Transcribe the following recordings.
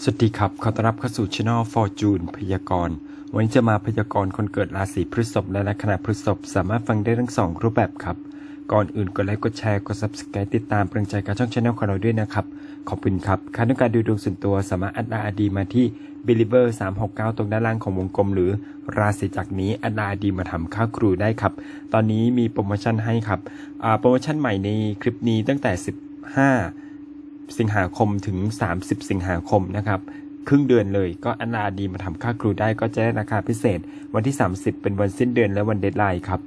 สวัสดีครับ ขอต้อนรับเข้าสู่ช anel Fortune พยากรณ์ วันนี้จะมาพยากรณ์คนเกิดราศีพฤษภและลัคนาพฤษภสามารถฟังได้ทั้งสองรูปแบบครับ ก่อนอื่นกดไลค์กดแชร์กด subscribe ติดตามเป็นใจกับช่องช anel ของเราด้วยนะครับ ขอบคุณครับใครต้องการดูดวงส่วนตัวสามารถอัดดาดีมาที่ believer 369 ตรงด้านล่างของวงกลม หรือราศีจักนี้อัดดาดีมาทำค่าครูได้ครับ ตอนนี้มีโปรโมชั่นให้ครับโปรโมชั่นใหม่ในคลิปนี้ตั้งแต่ 15 สิงหาคมถึง 30 สิงหาคมนะครับครึ่งเดือนเลยก็อันนาดีมาทำค่าครูได้ก็จะได้ราคาพิเศษ วันที่ 30 เป็นวันสิ้นเดือนและวันเดทไลน์ครับ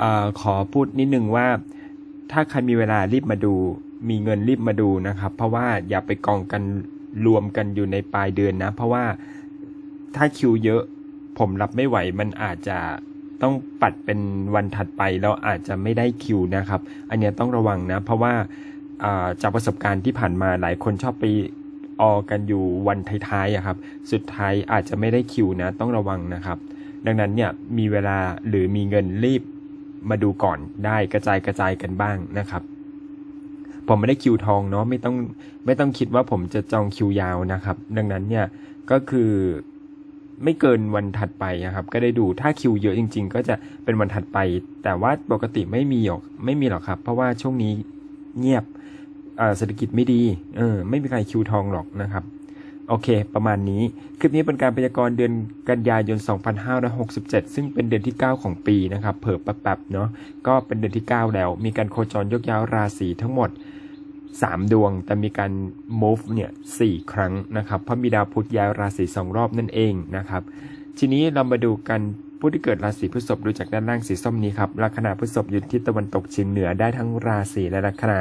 อขอพูดนิดนึงว่า ถ้าใครมีเวลารีบมาดู มีเงินรีบมาดูนะครับ เพราะว่าอย่าไปกองกันรวมกันอยู่ในปลายเดือนนะ เพราะว่าถ้าคิวเยอะผมรับไม่ไหวมันอาจจะต้องปัดเป็นวันถัดไปแล้วอาจจะไม่ได้คิวนะครับ อันเนี้ยต้องระวังนะ เพราะว่า จากประสบการณ์ที่ผ่านมาหลายคนชอบไปออกันอยู่วันท้ายๆครับ สุดท้ายอาจจะไม่ได้คิวนะต้องระวังนะครับ ดังนั้นเนี่ยมีเวลาหรือมีเงินรีบมาดูก่อนได้กระจายกระจายกันบ้างนะครับ ผมไม่ได้คิวทองเนาะไม่ต้องไม่ต้องคิดว่าผมจะจองคิวยาวนะครับ ดังนั้นเนี่ยก็คือไม่เกินวันถัดไปนะครับ ก็ได้ดูถ้าคิวเยอะจริง ๆ ก็จะเป็นวันถัดไป แต่ว่าปกติไม่มีหรอกไม่มีหรอกครับ เพราะว่าช่วงนี้เงียบ เศรษฐกิจไม่ดีเออไม่มีใครคิวทองหรอกนะครับ โอเค ประมาณนี้ คลิปนี้เป็นการพยากรณ์เดือนกันยายน 2567 ซึ่งเป็นเดือนที่ 9 ของปีนะครับ เผิ่แป๊บๆเนาะก็เป็นเดือนที่ 9 แล้ว มีการโคจรยกย้าวราศีทั้งหมด3ดวง แต่มีการ move เนี่ย4ครั้งนะครับ เพราะมีดาวพุธย้ายราศี2รอบนั่นเองนะครับ ทีนี้เรามาดูกันผู้ที่เกิดราศีพฤษภดูจากด้านล่างสีส้มนี้ครับลัคนาพฤษภอยู่ทิศตะวันตกเฉียงเหนือได้ทั้งราศีและลัคนา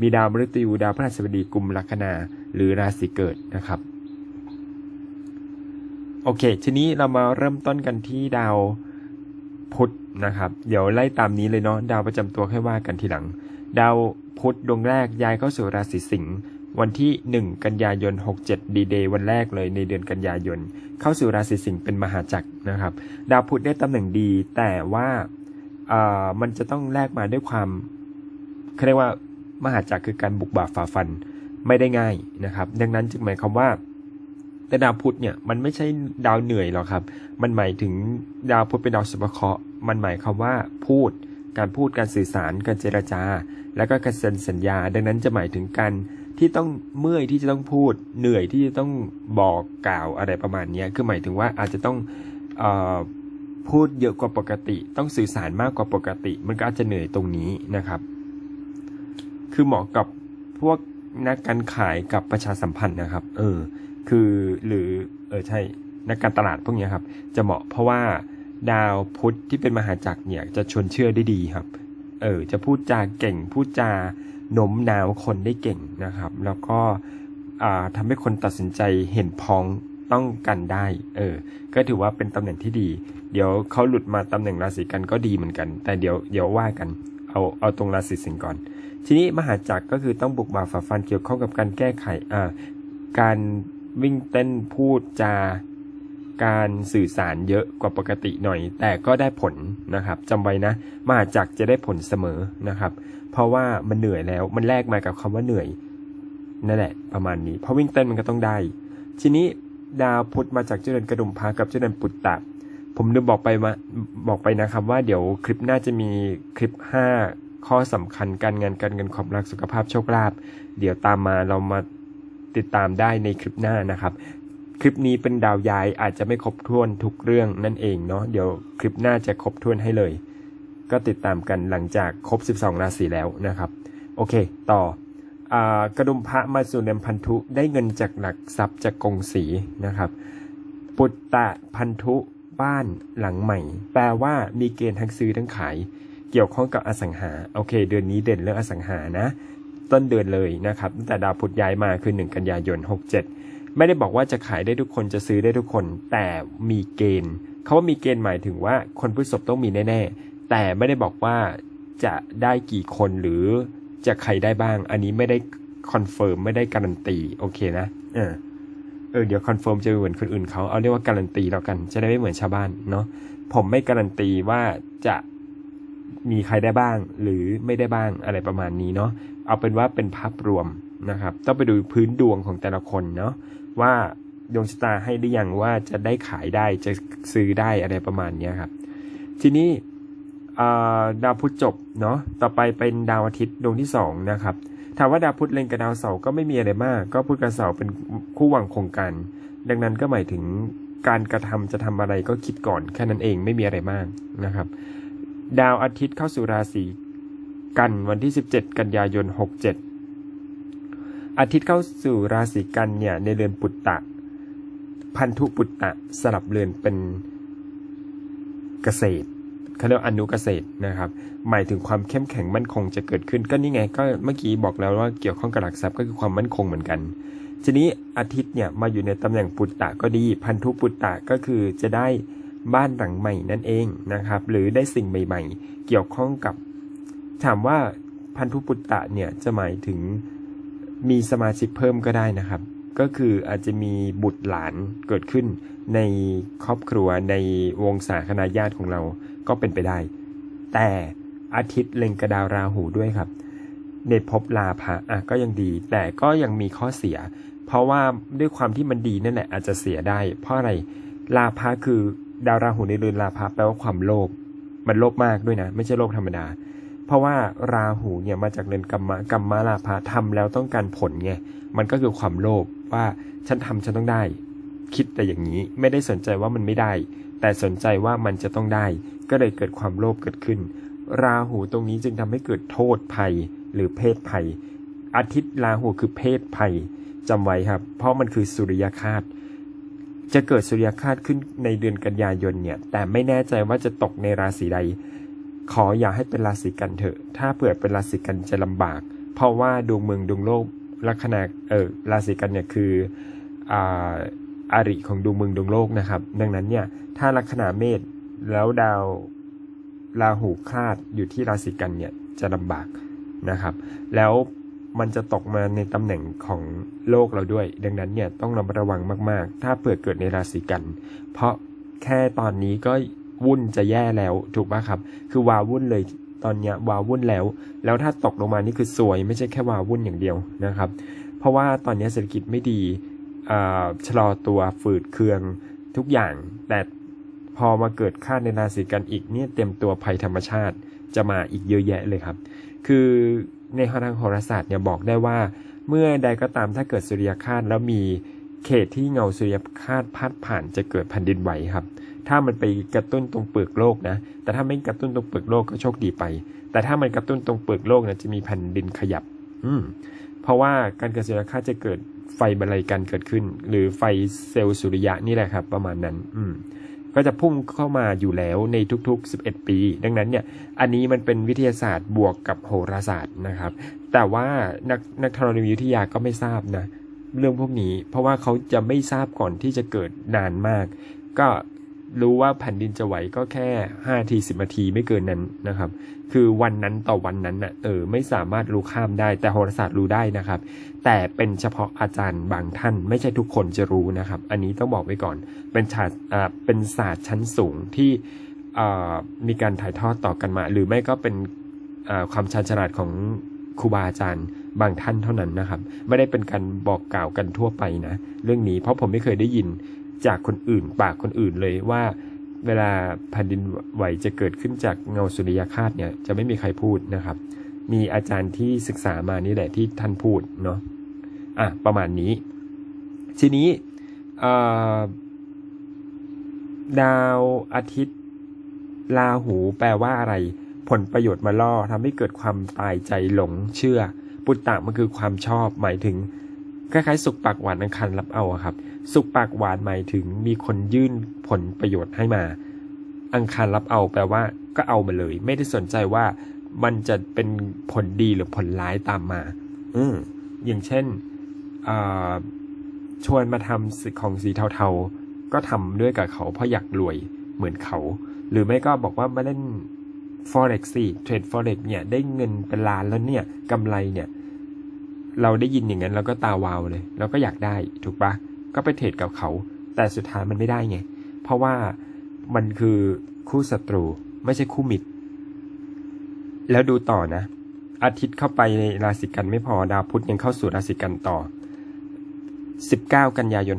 มีดาวมฤตยูดาวพฤหัสบดีกลุ่มลัคนาหรือราศีเกิดนะครับ โอเค ทีนี้เรามาเริ่มต้นกันที่ดาวพุธนะครับ เดี๋ยวไล่ตามนี้เลยเนาะดาวประจำตัวค่อยว่ากันทีหลัง ดาวพุธดวงแรกย้ายเข้าสู่ราศีสิงห์วันที่ 1 กันยายน 67 ดีเดย์วันแรกเลยในเดือนกันยายน เข้าสู่ราศีสิงห์เป็นมหาจักรนะครับ ดาวพุธได้ตำแหน่งดี แต่ว่าอ่ามันจะต้องแลกมาด้วยความเขาเรียกว่า มหาจักรคือการบุกบ่าฝ่าฟันไม่ได้ง่ายนะครับ ดังนั้นจึงหมายความว่าแต่ดาวพุธเนี่ยมันไม่ใช่ดาวเหนื่อยหรอกครับ มันหมายถึงดาวพุธเป็นดาวสุภเคราะห์มันหมายความว่าพูด การพูดการสื่อสารการเจรจา แล้วก็การเซ็นสัญญา ดังนั้นจะหมายถึงการที่ต้องเมื่อยที่จะต้องพูด เหนื่อยที่จะต้องบอกกล่าวอะไรประมาณนี้คือหมายถึงว่าอาจจะต้องออพูดเยอะกว่าปกติ ต้องสื่อสารมากกว่าปกติ มันก็อาจจะเหนื่อยตรงนี้นะครับ คือเหมาะกับพวกนักการขายกับประชาสัมพันธ์นะครับ เออ คือหรือเออใช่นักการตลาดพวกนี้ครับ จะเหมาะเพราะว่าดาวพุธที่เป็นมหาจักรเนี่ยจะชวนเชื่อได้ดีครับ เออ จะพูดจาเก่ง พูดจาโน้มน้าวคนได้เก่งนะครับ แล้วก็อ่าทำให้คนตัดสินใจเห็นพ้องต้องกันได้ เออ ก็ถือว่าเป็นตำแหน่งที่ดี เดี๋ยวเขาหลุดมาตำแหน่งราศีกันก็ดีเหมือนกัน แต่เดี๋ยวเดี๋ยวว่ากัน เอาเอาตรงราศีสิงห์ก่อน ทีนี้มหาจักรก็คือต้องบุกบ่าฝ่าฟันเกี่ยวข้องกับการแก้ไขอ่าการวิ่งเต้นพูดจาการสื่อสารเยอะกว่าปกติหน่อย แต่ก็ได้ผลนะครับจำไว้นะ มหาจักรจะได้ผลเสมอนะครับ เพราะว่ามันเหนื่อยแล้วมันแลกมากับคำว่าเหนื่อยนั่นแหละประมาณนี้เพราะวิ่งเต้นมันก็ต้องได้ ทีนี้ดาวพุธมาจากเจ้าเดือนกระดุมพากับเจ้าเดือนปุตตะ ผมลืมบอกไปมาบอกไปนะครับว่าเดี๋ยวคลิปหน้าจะมีคลิป 5 ข้อสำคัญการงานการเงินความรักสุขภาพโชคลาภเดี๋ยวตามมาเรามาติดตามได้ในคลิปหน้านะครับ คลิปนี้เป็นดาวย้ายอาจจะไม่ครบถ้วนทุกเรื่องนั่นเองเนาะเดี๋ยวคลิปหน้าจะครบถ้วนให้เลย ก็ติดตามกันหลังจากครบ 12 ราศีแล้วนะครับ โอเค ต่ออากระดุมพระมาสู่เนมพันธุได้เงินจากหลักทรัพย์จากกงสีนะครับปุตตะพันธุบ้านหลังใหม่ แปลว่ามีเกณฑ์ทั้งซื้อทั้งขาย เกี่ยวข้องกับอสังหาโอเค เดือนนี้เด่นเรื่องอสังหานะ ต้นเดือนเลยนะครับตั้งแต่ดาวพุธย้ายมาคือ 1 กันยายน 67 ไม่ได้บอกว่าจะขายได้ทุกคนจะซื้อได้ทุกคน แต่มีเกณฑ์เขาว่ามีเกณฑ์หมายถึงว่าคนพฤษภต้องมีแน่ๆ แต่ไม่ได้บอกว่าจะได้กี่คนหรือจะใครได้บ้าง อันนี้ไม่ได้คอนเฟิร์มไม่ได้การันตีโอเคนะเออเออเดี๋ยวคอนเฟิร์มจะเหมือนคนอื่นเขาเอาเรียกว่าการันตีแล้วกัน จะได้ไม่เหมือนชาวบ้านเนาะผมไม่การันตีว่าจะ มีใครได้บ้างหรือไม่ได้บ้างอะไรประมาณนี้เนาะเอาเป็นว่าเป็นภาพรวมนะครับ ต้องไปดูพื้นดวงของแต่ละคนเนาะว่าดวงชะตาให้หรือยังว่าจะได้ขายได้จะซื้อได้อะไรประมาณนี้ครับ ทีนี้ดาวพุธจบเนาะต่อไปเป็นดาวอาทิตย์ดวงที่สองนะครับถามว่าดาวพุธเล็งกับดาวเสาร์ก็ไม่มีอะไรมาก ก็พุธกับเสาร์เป็นคู่หวังคงการดังนั้นก็หมายถึงการกระทำจะทำอะไรก็คิดก่อนแค่นั้นเองไม่มีอะไรมากนะครับ ดาวอาทิตย์เข้าสู่ราศีกันวันที่ 17 กันยายน 67 อาทิตย์เข้าสู่ราศีกันเนี่ยในเรือนปุตตะ พันธุปุตตะสลับเรือนเป็นเกษตรเขาเรียกว่าอนุเกษตรนะครับ หมายถึงความเข้มแข็งมั่นคงจะเกิดขึ้นก็นี่ไงก็เมื่อกี้บอกแล้วว่าเกี่ยวข้องกับหลักทรัพย์ก็คือความมั่นคงเหมือนกัน ทีนี้อาทิตย์เนี่ยมาอยู่ในตำแหน่งปุตตะก็ดี พันธุปุตตะก็คือจะได้ บ้านหลังใหม่นั่นเองนะครับ หรือได้สิ่งใหม่ ๆ เกี่ยวข้องกับ ถามว่าพันธุปุตตะเนี่ยจะหมายถึงมีสมาชิกเพิ่มก็ได้นะครับ ก็คืออาจจะมีบุตรหลานเกิดขึ้นในครอบครัวในวงศาคณาญาติของเราก็เป็นไปได้ แต่อาทิตย์เล็งกระดาวราหูด้วยครับ ในภพลาภะอะก็ยังดี แต่ก็ยังมีข้อเสีย เพราะว่าด้วยความที่มันดีนั่นแหละอาจจะเสียได้ เพราะอะไรลาภะคือ ดาวราหูในเรือนลาภะแปลว่าความโลภมันโลภมากด้วยนะ ไม่ใช่โลภธรรมดา เพราะว่าราหูเนี่ยมาจากเรือนกรรมะกรรมะลาภะทำแล้วต้องการผลไงมันก็คือความโลภว่าฉันทำฉันต้องได้ คิดแต่อย่างนี้ไม่ได้สนใจว่ามันไม่ได้ แต่สนใจว่ามันจะต้องได้ ก็เลยเกิดความโลภเกิดขึ้น ราหูตรงนี้จึงทำให้เกิดโทษภัยหรือเพศภัย อาทิตย์ราหูคือเพศภัยจำไว้ครับ เพราะมันคือสุริยคาต จะเกิดสุริยคาตขึ้นในเดือนกันยายนเนี่ย แต่ไม่แน่ใจว่าจะตกในราศีใด ขออย่าให้เป็นราศีกันเถอะ ถ้าเผื่อเป็นราศีกันจะลำบาก เพราะว่าดวงเมืองดวงโลกลัคนาเออราศีกันเนี่ยคืออ่าอาริของดวงเมืองดวงโลกนะครับ ดังนั้นเนี่ย ถ้าลัคนาเมษแล้วดาวราหูคลาดอยู่ที่ราศีกันเนี่ยจะลำบากนะครับ แล้ว มันจะตกมาในตำแหน่งของโลกเราด้วย ดังนั้นเนี่ยต้องระมัดระวังมากๆ ถ้าเผื่อเกิดในราศีกัน เพราะแค่ตอนนี้ก็วุ่นจะแย่แล้วถูกปะครับ คือวาวุ่นเลยตอนเนี้ยวาวุ่นแล้ว แล้วถ้าตกลงมานี่คือสวยไม่ใช่แค่วาวุ่นอย่างเดียวนะครับ เพราะว่าตอนนี้เศรษฐกิจไม่ดีอ่าชะลอตัวฝืดเคืองทุกอย่าง แต่พอมาเกิดค่าในราศีกันอีกเนี่ยเต็มตัวภัยธรรมชาติจะมาอีกเยอะแยะเลยครับ คือ ในทางโหราศาสตร์เนี่ยบอกได้ว่า เมื่อใดก็ตามถ้าเกิดสุริยคาสแล้วมีเขตที่เงาสุริยคาสพัดผ่านจะเกิดแผ่นดินไหวครับ ถ้ามันไปกระตุ้นตรงเปลือกโลกนะ แต่ถ้าไม่กระตุ้นตรงเปลือกโลกก็โชคดีไป แต่ถ้ามันกระตุ้นตรงเปลือกโลกนะจะมีแผ่นดินขยับ อืม เพราะว่าการเกิดสุริยคาสจะเกิดไฟบรรลัยกันเกิดขึ้น หรือไฟเซลล์สุริยะนี่แหละครับ ประมาณนั้น อืม ก็จะพุ่งเข้ามาอยู่แล้วในทุกๆ 11 ปี ดังนั้นเนี่ยอันนี้มันเป็นวิทยาศาสตร์บวกกับโหราศาสตร์นะครับ แต่ว่านักนักธรณีวิทยาก็ไม่ทราบนะเรื่องพวกนี้ เพราะว่าเขาจะไม่ทราบก่อนที่จะเกิดนานมาก ก็ รู้ว่าแผ่นดินจะไหวก็แค่5ที10นาทีไม่เกินนั้นนะครับ คือวันนั้นต่อวันนั้นน่ะเออไม่สามารถรู้ข้ามได้ แต่โหราศาสตร์รู้ได้นะครับ แต่เป็นเฉพาะอาจารย์บางท่าน ไม่ใช่ทุกคนจะรู้นะครับ อันนี้ต้องบอกไว้ก่อน เป็นศาสตร์อ่าเป็นศาสตร์ชั้นสูงที่อ่ามีการถ่ายทอดต่อกันมา หรือไม่ก็เป็นอ่าความชาญฉลาดของครูบาอาจารย์บางท่านเท่านั้นนะครับ ไม่ได้เป็นการบอกกล่าวกันทั่วไปนะ เรื่องนี้เพราะผมไม่เคยได้ยิน จากคนอื่น ปากคนอื่นเลยว่า เวลาแผ่นดินไหวจะเกิดขึ้นจากเงาสุริยคาสเนี่ยจะไม่มีใครพูดนะครับ มีอาจารย์ที่ศึกษามานี่แหละที่ท่านพูดเนาะอะประมาณนี้ ทีนี้ดาวอาทิตย์ลาหูแปลว่าอะไร ผลประโยชน์มาล่อทำให้เกิดความตายใจหลงเชื่อ ปุตตะมันคือความชอบหมายถึง คล้ายๆสุกปากหวานอังคารรับเอาอะครับ สุกปากหวานหมายถึงมีคนยื่นผลประโยชน์ให้มา อังคารรับเอาแปลว่าก็เอามาเลย ไม่ได้สนใจว่ามันจะเป็นผลดีหรือผลร้ายตามมา อืมอย่างเช่นอ่าชวนมาทำสิ่งของสีเทาๆ ก็ทำด้วยกับเขาเพราะอยากรวยเหมือนเขา หรือไม่ก็บอกว่ามาเล่น forex สิเทรด forex เนี่ยได้เงินเป็นล้านแล้วเนี่ยกำไรเนี่ย เราได้ยินอย่างนั้นเราก็ตาวาวเลย เราก็อยากได้ถูกปะก็ไปเทรดกับเขา แต่สุดท้ายมันไม่ได้ไง เพราะว่ามันคือคู่ศัตรูไม่ใช่คู่มิตร แล้วดูต่อนะ อาทิตย์เข้าไปในราศีกันไม่พอดาวพุธยังเข้าสู่ราศีกันต่อ 19 กันยายน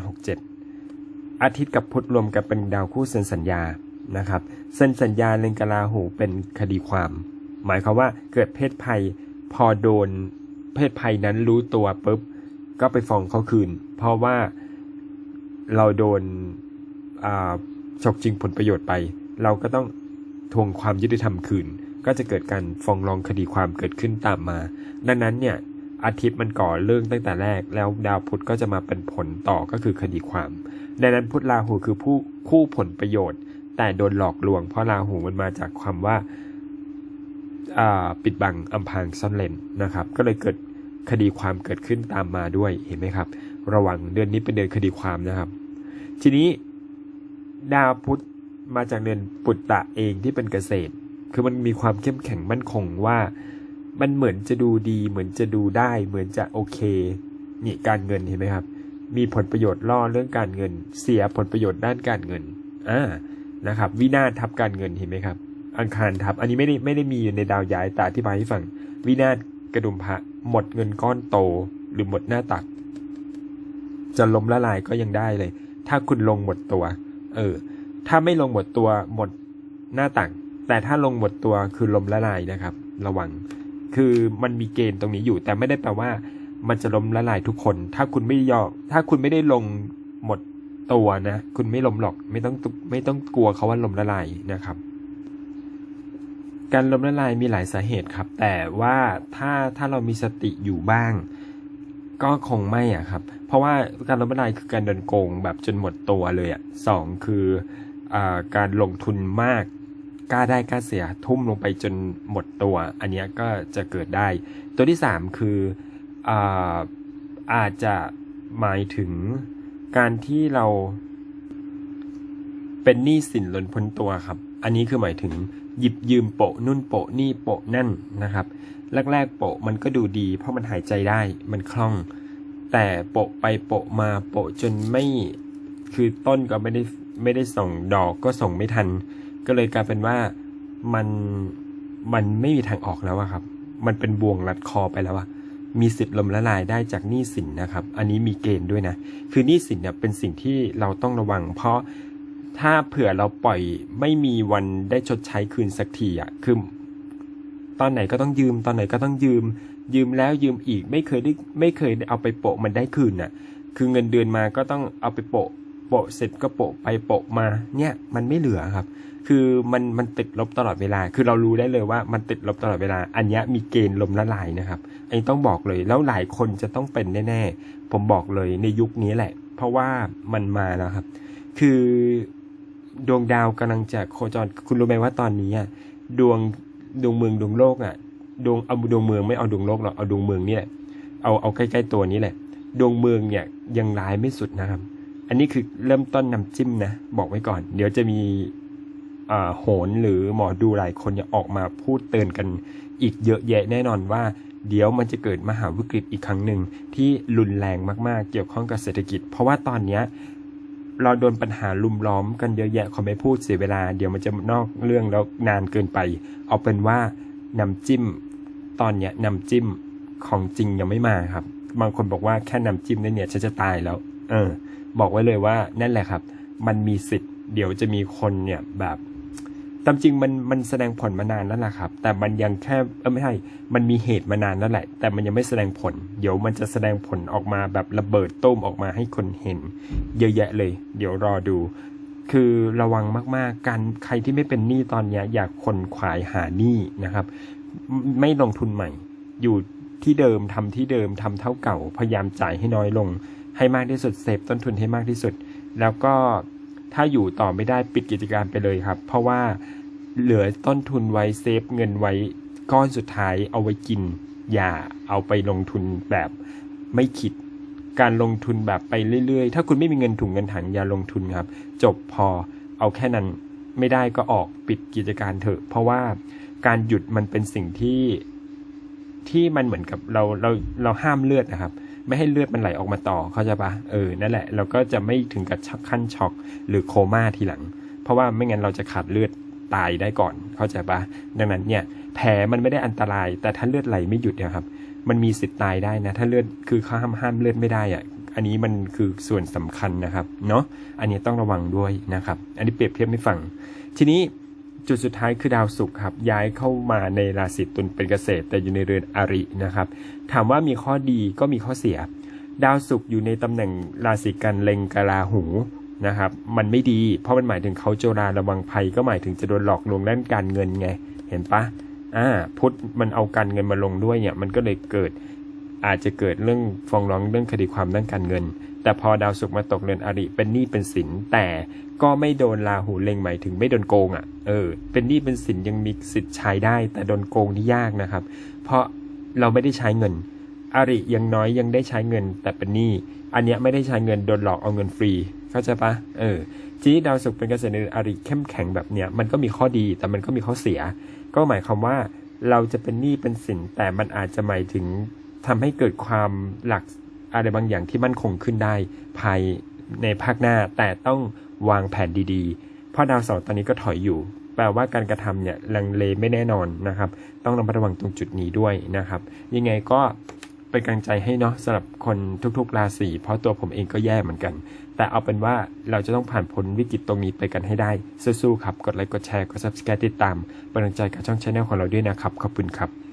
67 อาทิตย์กับพุธรวมกันเป็นดาวคู่เซ็นสัญญานะครับเซ็นสัญญาเล็งกลาหูเป็นคดีความ หมายความว่าเกิดเพศภัยพอโดน เพศภัยนั้นรู้ตัวปุ๊บก็ไปฟ้องเขาคืน เพราะว่าเราโดนฉกจริงผลประโยชน์ไป เราก็ต้องทวงความยุติธรรมคืน ก็จะเกิดการฟ้องร้องคดีความเกิดขึ้นตามมา ดังนั้นเนี่ยอาทิตย์มันก่อเรื่องตั้งแต่แรก แล้วดาวพุธก็จะมาเป็นผลต่อก็คือคดีความ ดังนั้นพุธราหูคือผู้คู่ผลประโยชน์ แต่โดนหลอกลวง เพราะราหูมันมาจากความว่า ปิดบังอำพรางซ่อนเลนนะครับ ก็เลยเกิดคดีความเกิดขึ้นตามมาด้วยเห็นไหมครับ ระวังเดือนนี้เป็นเดือนคดีความนะครับ ทีนี้ดาวพุธมาจากเดือนปุตตะเองที่เป็นเกษตร คือมันมีความเข้มแข็งมั่นคงว่ามันเหมือนจะดูดี เหมือนจะดูได้ เหมือนจะโอเคนี่การเงินเห็นไหมครับ มีผลประโยชน์ล่อเรื่องการเงิน เสียผลประโยชน์ด้านการเงินอ่านะครับ วินาศทับการเงินเห็นไหมครับ อังคารทับ อันนี้ไม่ได้ไม่ได้มีอยู่ในดาวย้ายแต่อธิบายให้ฟัง วินาศกระดุมพระหมดเงินก้อนโตหรือหมดหน้าตัก จะล้มละลายก็ยังได้เลย ถ้าคุณลงหมดตัว เออ ถ้าไม่ลงหมดตัวหมดหน้าตัก แต่ถ้าลงหมดตัวคือล้มละลายนะครับ ระวัง คือมันมีเกณฑ์ตรงนี้อยู่ แต่ไม่ได้แปลว่า มันจะล้มละลายทุกคน ถ้าคุณไม่ยอมถ้าคุณไม่ได้ลงหมดตัวนะ คุณไม่ล้มหรอก ไม่ต้องไม่ต้องกลัวเขาว่าล้มละลายนะครับ การล้มละลายมีหลายสาเหตุครับ แต่ว่าถ้าถ้าเรามีสติอยู่บ้าง ก็คงไม่อะครับ เพราะว่าการล้มละลายคือการโดนโกงแบบจนหมดตัวเลยอะสองคืออการลงทุนมากกล้าได้กล้าเสียทุ่มลงไปจนหมดตัว อันนี้ก็จะเกิดได้ ตัวที่สามคืออาอาจจะหมายถึงการที่เราเป็นหนี้สินล้นพ้นตัวครับ อันนี้คือหมายถึง หยิบยืมโปะนุ่นโปะนี่โปะนั่นนะครับ แรกๆโปะมันก็ดูดี เพราะมันหายใจได้มันคล่อง แต่โปะไปโปะมาโปะจนไม่คือต้นก็ไม่ได้ไม่ได้ส่งดอกก็ส่งไม่ทัน ก็เลยกลายเป็นว่ามันมันไม่มีทางออกแล้วอะครับ มันเป็นบ่วงรัดคอไปแล้วอะมีสิทธิ์ลมละลายได้จากหนี้สินนะครับ อันนี้มีเกณฑ์ด้วยนะ คือหนี้สินเนี่ยเป็นสิ่งที่เราต้องระวัง เพราะ ถ้าเผื่อเราปล่อยไม่มีวันได้ชดใช้คืนสักทีอะคือตอนไหนก็ต้องยืม ตอนไหนก็ต้องยืม ยืมแล้วยืมอีกไม่เคยได้ไม่เคยได้เอาไปโปะมันได้คืนน่ะ คือเงินเดือนมาก็ต้องเอาไปโปะโปะเสร็จก็โปะไปโปะมา เนี่ยมันไม่เหลือครับ คือมันมันติดลบตลอดเวลา คือเรารู้ได้เลยว่ามันติดลบตลอดเวลา อันนี้มีเกณฑ์ลมละลายนะครับอันนี้ต้องบอกเลยแล้วหลายคนจะต้องเป็นแน่ๆผมบอกเลยในยุคนี้แหละ เพราะว่ามันมาแล้วครับ คือ ดวงดาวกำลังจะโคจร คุณรู้ไหมว่าตอนนี้อะดวงดวงเมืองดวงโลกอะ ดวงเอาดวงเมืองไม่เอาดวงโลกหรอกเอาดวงเมืองนี่แหละ เอาเอาใกล้ๆตัวนี้แหละ ดวงเมืองเนี่ยยังร้ายไม่สุดนะครับ อันนี้คือเริ่มต้นนำจิ้มนะ บอกไว้ก่อน เดี๋ยวจะมีโหนหรือหมอดูหลายคนเนี่ยออกมาพูดเตือนกันอีกเยอะแยะแน่นอนว่า เดี๋ยวมันจะเกิดมหาวิกฤตอีกครั้งหนึ่งที่รุนแรงมากๆ เกี่ยวข้องกับเศรษฐกิจ เพราะว่าตอนเนี้ย เราโดนปัญหาลุมล้อมกันเยอะแยะขอไม่พูดเสียเวลา เดี๋ยวมันจะนอกเรื่องแล้วนานเกินไป เอาเป็นว่าน้ำจิ้ม ตอนเนี้ยน้ำจิ้มของจริงยังไม่มาครับ บางคนบอกว่าแค่น้ำจิ้มเนี่ยฉันจะตายแล้ว เออ บอกไว้เลยว่านั่นแหละครับ มันมีสิทธิ์เดี๋ยวจะมีคนเนี่ยแบบามจริงมันมันแสดงผลมานานแล้วล่ะครับ แต่มันยังแค่เออไม่ใช่มันมีเหตุมานานแล้วแหละ แต่มันยังไม่แสดงผล เดี๋ยวมันจะแสดงผลออกมาแบบระเบิดต้มออกมาให้คนเห็น เยอะแยะเลย เดี๋ยวรอดู คือระวังมากๆการใครที่ไม่เป็นหนี้ตอนนี้อยากคนขวายหาหนี้นะครับ ไม่ลงทุนใหม่ อยู่ที่เดิมทำที่เดิมทำเท่าเก่า พยายามจ่ายให้น้อยลง ให้มากที่สุดเซฟต้นทุนให้มากที่สุด แล้วก็ถ้าอยู่ต่อไม่ได้ปิดกิจการไปเลยครับ เพราะว่า เหลือต้นทุนไว้เซฟเงินไว้ก้อนสุดท้ายเอาไว้กิน อย่าเอาไปลงทุนแบบไม่คิด การลงทุนแบบไปเรื่อยๆ ถ้าคุณไม่มีเงินถุงเงินถังอย่าลงทุนครับ จบพอเอาแค่นั้นไม่ได้ก็ออกปิดกิจการเถอะ เพราะว่าการหยุดมันเป็นสิ่งที่ที่มันเหมือนกับเราเราเราห้ามเลือดนะครับ ไม่ให้เลือดมันไหลออกมาต่อเข้าใจปะเออนั่นแหละ เราก็จะไม่ถึงกับช็อกขั้นช็อกหรือโคม่าทีหลัง เพราะว่าไม่งั้นเราจะขาดเลือด ตายได้ก่อน เข้าใจปะดังนั้นเนี่ยแผลมันไม่ได้อันตราย แต่ถ้าเลือดไหลไม่หยุดเนยครับ มันมีสิทธิ์ตายได้นะ ถ้าเลือดคือเขาห้ามห้ามเลือดไม่ได้อะออันนี้มันคือส่วนสำคัญนะครับเนาะอันนี้ต้องระวังด้วยนะครับ อันนี้เปรียบเทียบให้ฟัง ทีนี้จุดสุดท้ายคือดาวศุกร์ครับ ย้ายเข้ามาในราศีตุลเป็นเกษตร แต่อยู่ในเรือนอรินะครับ ถามว่ามีข้อดีก็มีข้อเสีย ดาวศุกร์อยู่ในตำแหน่งราศีกันเล็งกาลาหู นะครับ มันไม่ดี เพราะมันหมายถึงเขาโจราระวังภัยก็หมายถึงจะโดนหลอกลวงด้านการเงินไง เห็นปะอ่าพุทธมันเอาการเงินมาลงด้วยเนี่ย มันก็เลยเกิดอาจจะเกิดเรื่องฟ้องร้องเรื่องคดีความด้านการเงิน แต่พอดาวศุกร์มาตกเรือนอริเป็นหนี้เป็นสินแต่ก็ไม่โดนราหูเล็งหมายถึงไม่โดนโกงอะ่ะ เออ เป็นหนี้เป็นสินยังมีสิทธิ์ใช้ได้ แต่โดนโกงนี่ยากนะครับ เพราะเราไม่ได้ใช้เงิน อริยังน้อยยังได้ใช้เงิน แต่เป็นหนี้ อันเนี้ยไม่ได้ใช้เงินโดนหลอกเอาเงินฟรี เข้าใจปะเออทีนี้ดาวศุกร์เป็นเกษตรในอริเข้มแข็งแบบเนี้ยมันก็มีข้อดีแต่มันก็มีข้อเสีย ก็หมายความว่าเราจะเป็นหนี้เป็นสินแต่มันอาจจะหมายถึงทำให้เกิดความหลักอะไรบางอย่างที่มั่นคงขึ้นได้ภายในภาคหน้าแต่ต้องวางแผนดีๆ เพราะดาวเสาร์ตอนนี้ก็ถอยอยู่ แปลว่าการกระทำเนี่ยลังเลไม่แน่นอนนะครับ ต้องระมัดระวังตรงจุดนี้ด้วยนะครับ ยังไงก็ เป็นกำลังใจให้เนาะสำหรับคนทุกๆราศีเพราะตัวผมเองก็แย่เหมือนกัน แต่เอาเป็นว่าเราจะต้องผ่านพ้นวิกฤตตรงนี้ไปกันให้ได้สู้ๆครับ กดไลค์กดแชร์กด subscribe ติดตามเป็นกำลังใจกับช่องชาแนลของเราด้วยนะครับ ขอบคุณครับ